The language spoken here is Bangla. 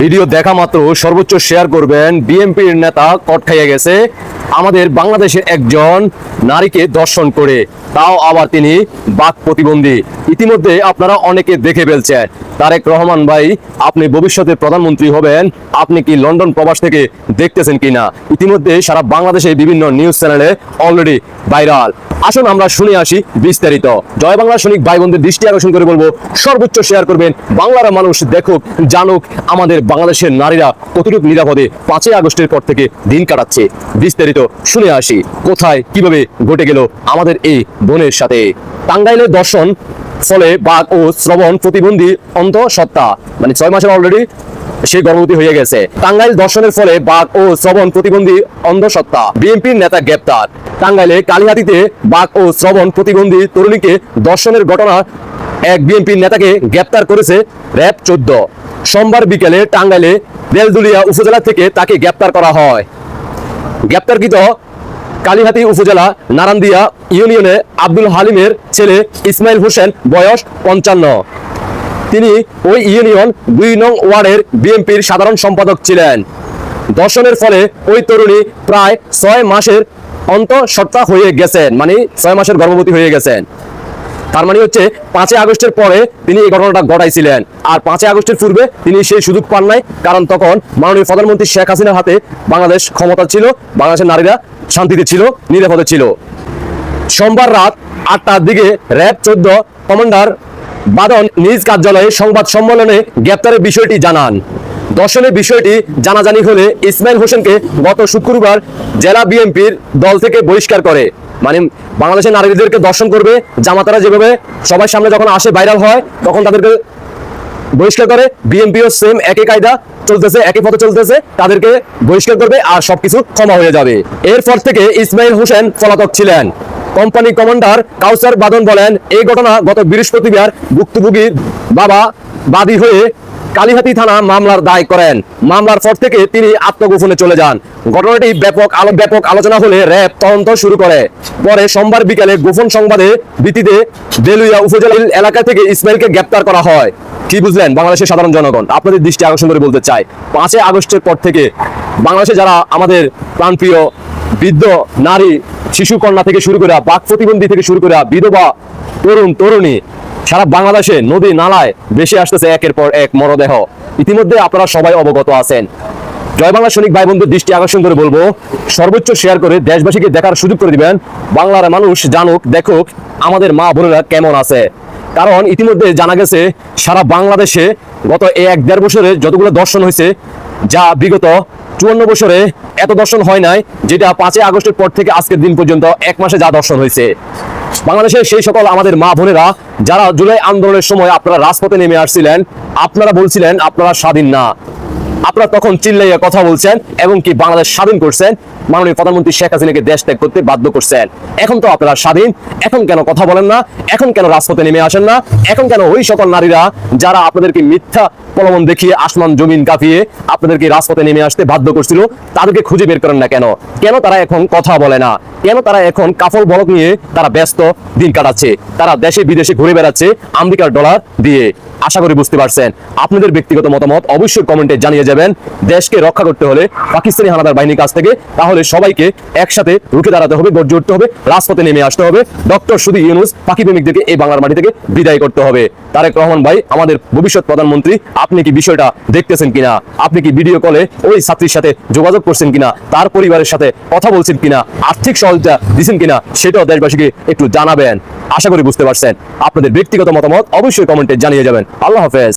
ভিডিও দেখা মাত্র সর্বোচ্চ শেয়ার করবেন। বিএনপির নেতা কট খাইয়ে গেছে। আমাদের বাংলাদেশের একজন নারীকে দর্শন করে, তাও আবার তিনি বাক প্রতিবন্ধী। ইতিমধ্যে আপনারা অনেকে দেখে ফেলছেন। তারেক রহমান ভাই, আপনি ভবিষ্যতে প্রধানমন্ত্রী হবেন। আপনি কি লন্ডন প্রবাস থেকে দেখতেছেন কিনা? ইতিমধ্যে সারা বাংলাদেশে বিভিন্ন নিউজ চ্যানেলে অলরেডি ভাইরাল আসুন আমরা শুনে আসি বিস্তারিত। জয় বাংলা সৈনিক ভাই বোনদের দৃষ্টি আকর্ষণ করে বলব, সর্বোচ্চ শেয়ার করবেন, বাংলার মানুষ দেখুক, জানুক, আমাদের বাংলাদেশের নারীরা কতটুকু নিরাপদে পাঁচই আগস্টের পর থেকে দিন কাটাচ্ছে। বিস্তারিত শুনে আসি, কোথায়, কীভাবে ঘটে গেল আমাদের এই বোনের সাথে। টাঙ্গাইলের দর্শন, ফলে বাঘ ও শ্রবণ প্রতিবন্ধী অন্ত সত্তা মানে ছয় মাসের অলরেডি সে গর্ভবতী হয়ে গেছে। টাঙ্গাইল দর্শনের ফলে বাঘ ও শ্রবণ প্রতিবন্ধী অন্ধসত্তা বিএনপির নেতা গ্রেপ্তার। টাঙ্গাইলে কালিহাতিতে বাঘ ও শ্রবণ প্রতিবন্ধী তরুণীকে দর্শনের ঘটনা এক বিএনপির নেতাকে গ্রেপ্তার করেছে র্যাব চোদ্দ। সোমবার বিকেলে টাঙ্গাইলে বেলদুলিয়া উপজেলা থেকে তাকে গ্রেপ্তার করা হয়। গ্রেপ্তারকৃত কালীহাতি উপজেলা নারান্দিয়া ইউনিয়নে আব্দুল হালিমের ছেলে ইসমাইল হোসেন বয়স পঞ্চান্ন। তিনি ওই ইউনিয়ন দুই নং ওয়ার্ডের বিএনপির সাধারণ সম্পাদক ছিলেন। দর্শনের ফলে ওই তরুণী প্রায় ছয় মাসের অন্তঃসত্ত্বা হয়ে গেছেন মানে ছয় মাসের গর্ভবতী হয়ে গেছেন। তার মানে হচ্ছে পাঁচই আগস্টের পরে তিনি এই ঘটনাটা ঘটাইছিলেন। আর পাঁচই আগস্টের পূর্বে তিনি সেই সুযোগ পান নাই, কারণ তখন মাননীয় প্রধানমন্ত্রী শেখ হাসিনার হাতে বাংলাদেশ ক্ষমতা ছিল, বাংলাদেশের নারীরা শান্তিতে ছিল, নিরাপদে ছিল। সোমবার রাত আটটার দিকে র্যাব চোদ্দ কমান্ডার বাদন নিজ কার্যালয়ে সংবাদ সম্মেলনে গ্রেপ্তারের বিষয়টি জানান। দর্শনের বিষয়টি জানাজানি হলে ইসমাইল হোসেনকে গত শুক্রবার জেলা বিএনপির দল থেকে বহিষ্কার করে। মানে বাংলাদেশের নারীদেরকে দর্শন করবে, জামাতারা যেভাবে সবার সামনে যখন আসে ভাইরাল হয়, তখন তাদেরকে বহিষ্কার করে। বিএনপিও সেম একই কায়দা চলতেছে, একই পথে চলতেছে, তাদেরকে বহিষ্কার করবে আর সবকিছু ক্ষমা হয়ে যাবে। এরপর থেকে ইসমাইল হোসেন পলাতক ছিলেন। কোম্পানি কমান্ডার কাউসার বাদন বলেন, এই ঘটনা গত বৃহস্পতিবার ভুক্তভোগীর বাবা বাদী হয়ে কালীহাতি থানা মামলার দায় করেন। মামলার পর থেকে তিনি আত্মগোপনে চলে যান। ঘটনাটি ব্যাপক আলো, ব্যাপক আলোচনা হলে র্যাব তদন্ত শুরু করে। পরে সোমবার বিকালে গোপন সংবাদে ভিত্তিতে বেলুইয়া উপজেলা এলাকা থেকে ইসমাইলকে গ্রেপ্তার করা হয়। কি বুঝলেন? বাংলাদেশের সাধারণ জনগণ, আপনাদের দৃষ্টি আকর্ষণ করে বলতে চাই। পাঁচই আগস্টের পর থেকে বাংলাদেশে যারা আমাদের প্রাণপ্রিয় বৃদ্ধ, নারী, শিশু কন্যা থেকে শুরু করে বাক প্রতিবন্ধী থেকে শুরু করে বিধবা, তরুণ, তরুণী, সারা বাংলাদেশে নদী, নালায় বেশি আসতেছে একের পর এক মরদেহ। ইতিমধ্যে আপনারা সবাই অবগত আছেন। জয় বাংলা সৈনিক ভাই বন্ধুর দৃষ্টি আকর্ষণ করে বলব, সর্বোচ্চ শেয়ার করে দেশবাসীকে দেখার সুযোগ করে দিবেন। বাংলার মানুষ জানুক, দেখুক আমাদের মা বোনেরা কেমন আছে। কারণ ইতিমধ্যে জানা গেছে, সারা বাংলাদেশে গত এক দেড় বছরে যতগুলো দর্শন হয়েছে যা বিগত চুয়ান্ন বছরে এত দর্শন হয় নাই, যেটা পাঁচই আগস্টের পর থেকে আজকের দিন পর্যন্ত এক মাসে যা দর্শন হয়েছে। বাংলাদেশের সেই সকল আমাদের মা বোনেরা, যারা জুলাই আন্দোলনের সময় আপনারা রাজপথে নেমে আসছিলেন, আপনারা বলছিলেন আপনারা স্বাধীন না। আপনারা তখন চিল্লাইয়া কথা বলছেন এবং কি বাংলাদেশ স্বাধীন করছেন। মাননীয় প্রধানমন্ত্রী শেখ হাসিনাকে দেশ ত্যাগ করতে বাধ্য করছেন। এখন তো আপনারা স্বাধীন, এখন কেন কথা বলেন না, এখন কেন রাজপথে নেমে আসেন না, এখন কেন ওই সকল নারীরা যারা আপনাদেরকে মিথ্যা প্রলোভন দেখিয়ে আসমান জমিন কাঁপিয়ে আপনাদেরকে রাজপথে নেমে আসতে বাধ্য করছিল, তাদেরকে খুঁজে বের করেন না কেন? কেন তারা এখন কথা বলে না? কেন তারা এখন কাফল বলক নিয়ে তারা ব্যস্ত দিন কাটাচ্ছে? তারা দেশে বিদেশে ঘুরে বেড়াচ্ছে, আমেরিকার ডলার দিয়ে। আশা করি বুঝতে পারছেন। আপনাদের ব্যক্তিগত মতামত অবশ্যই কমেন্টে জানিয়ে যাবেন। দেশকে রক্ষা করতে হলে পাকিস্তানি হানাদার বাহিনীর কাছ থেকে তাহলে সবাইকে একসাথে রুখে দাঁড়াতে হবে, গর্জে উঠতে হবে, রাজপথে নেমে আসতে হবে। ডক্টর সুদী ইউনুস পাখি প্রেমিকদেরকে এই বাংলার মাটি থেকে বিদায় করতে হবে। তারেক রহমান ভাই, আমাদের ভবিষ্যৎ প্রধানমন্ত্রী, আপনি কি বিষয়টা দেখতেছেন কিনা? আপনি কি ভিডিও কলে ওই ছাত্রীর সাথে যোগাযোগ করছেন কিনা? তার পরিবারের সাথে কথা বলছেন কিনা? আর্থিক সহযোগিতা দিচ্ছেন কিনা? সেটাও দেশবাসীকে একটু জানাবেন। আশা করি বুঝতে পারছেন। আপনাদের ব্যক্তিগত মতামত অবশ্যই কমেন্টে জানিয়ে যাবেন। আল্লাহ হাফেজ।